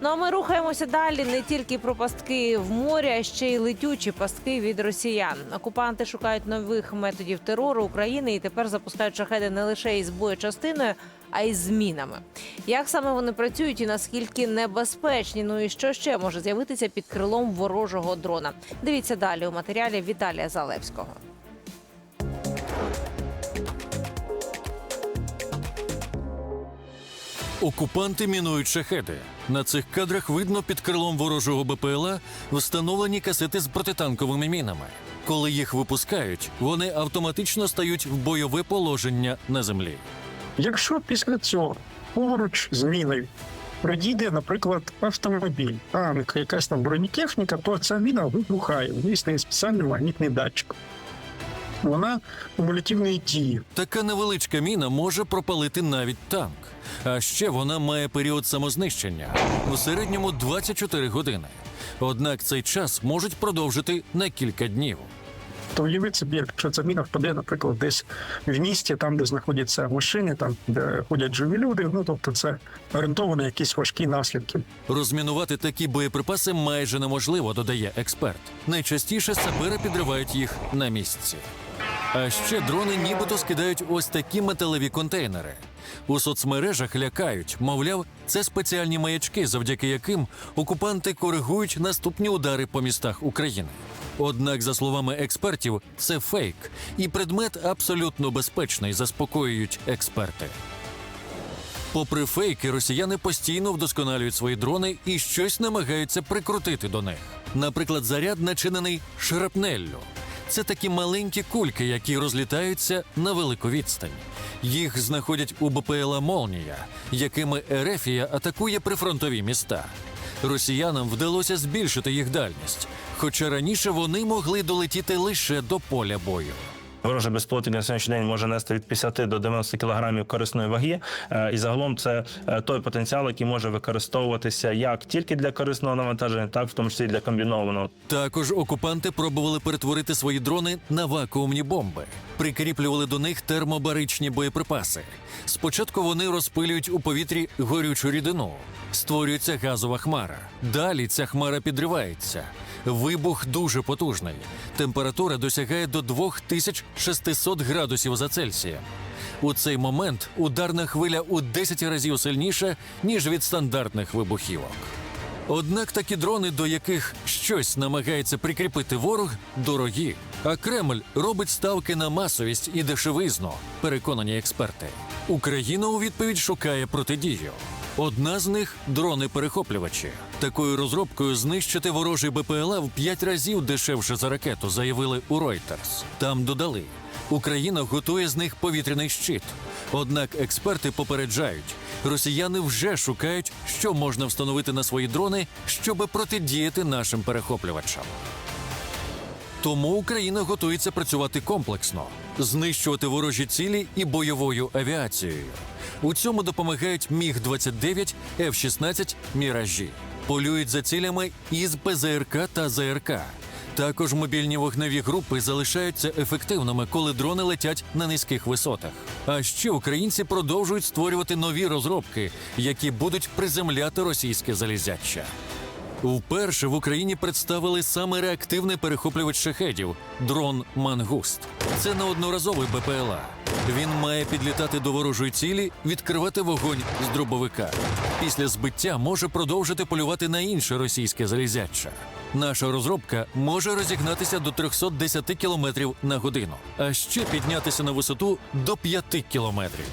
Ну а ми рухаємося далі. Не тільки про пастки в морі, а ще й летючі пастки від росіян. Окупанти шукають нових методів терору України і тепер запускають шахеди не лише із боєчастиною, а й з мінами. Як саме вони працюють і наскільки небезпечні? Ну і що ще може з'явитися під крилом ворожого дрона? Дивіться далі у матеріалі Віталія Залевського. Окупанти мінують шахеди. На цих кадрах видно під крилом ворожого БПЛА встановлені касети з протитанковими мінами. Коли їх випускають, вони автоматично стають в бойове положення на землі. Якщо після цього поруч з міною приїде, наприклад, автомобіль, танк, якась там бронетехніка, то ця міна вибухає. В ній спеціальний магнітний датчик. Вона кумулятивної дії. Така невеличка міна може пропалити навіть танк. А ще вона має період самознищення в середньому 24 години. Однак цей час можуть продовжити на кілька днів. То уявіть собі, якщо ця міна впаде, наприклад, десь в місті, там, де знаходяться машини, там де ходять живі люди. Ну тобто, це орієнтовано якісь важкі наслідки. Розмінувати такі боєприпаси майже неможливо, додає експерт. Найчастіше сапери підривають їх на місці. А ще дрони нібито скидають ось такі металеві контейнери. У соцмережах лякають, мовляв, це спеціальні маячки, завдяки яким окупанти коригують наступні удари по містах України. Однак, за словами експертів, це фейк, і предмет абсолютно безпечний, заспокоюють експерти. Попри фейки, росіяни постійно вдосконалюють свої дрони і щось намагаються прикрутити до них. Наприклад, заряд начинений шрапнеллю. Це такі маленькі кульки, які розлітаються на велику відстань. Їх знаходять у БПЛА Молнія, якими Ерефія атакує прифронтові міста. Росіянам вдалося збільшити їх дальність, хоча раніше вони могли долетіти лише до поля бою. Ворожий безпілотник на сьогоднішній день може нести від 50 до 90 кілограмів корисної ваги. Е, І загалом це е, той потенціал, який може використовуватися як тільки для корисного навантаження, так в тому числі для комбінованого. Також окупанти пробували перетворити свої дрони на вакуумні бомби, прикріплювали до них термобаричні боєприпаси. Спочатку вони розпилюють у повітрі горючу рідину, створюється газова хмара. Далі ця хмара підривається. Вибух дуже потужний. Температура досягає до 2600 градусів за Цельсієм. У цей момент ударна хвиля у 10 разів сильніша, ніж від стандартних вибухівок. Однак такі дрони, до яких щось намагається прикріпити ворог, дорогі. А Кремль робить ставки на масовість і дешевизну, переконані експерти. Україна у відповідь шукає протидію. Одна з них дрони-перехоплювачі. Такою розробкою знищити ворожий БПЛА в п'ять разів дешевше за ракету, заявили у Reuters. Там додали. Україна готує з них повітряний щит. Однак експерти попереджають, росіяни вже шукають, що можна встановити на свої дрони, щоб протидіяти нашим перехоплювачам. Тому Україна готується працювати комплексно, знищувати ворожі цілі і бойовою авіацією. У цьому допомагають Міг 29 F-16 Міражі. Полюють за цілями із ПЗРК та ЗРК. Також мобільні вогневі групи залишаються ефективними, коли дрони летять на низьких висотах. А ще українці продовжують створювати нові розробки, які будуть приземляти російське залізяча. Вперше в Україні представили саме реактивний перехоплювач шахедів дрон Мангуст. Це неодноразовий БПЛА. Він має підлітати до ворожої цілі, відкривати вогонь з дробовика. Після збиття може продовжити полювати на інше російське залізяча. Наша розробка може розігнатися до 310 км на годину, а ще піднятися на висоту до 5 кілометрів.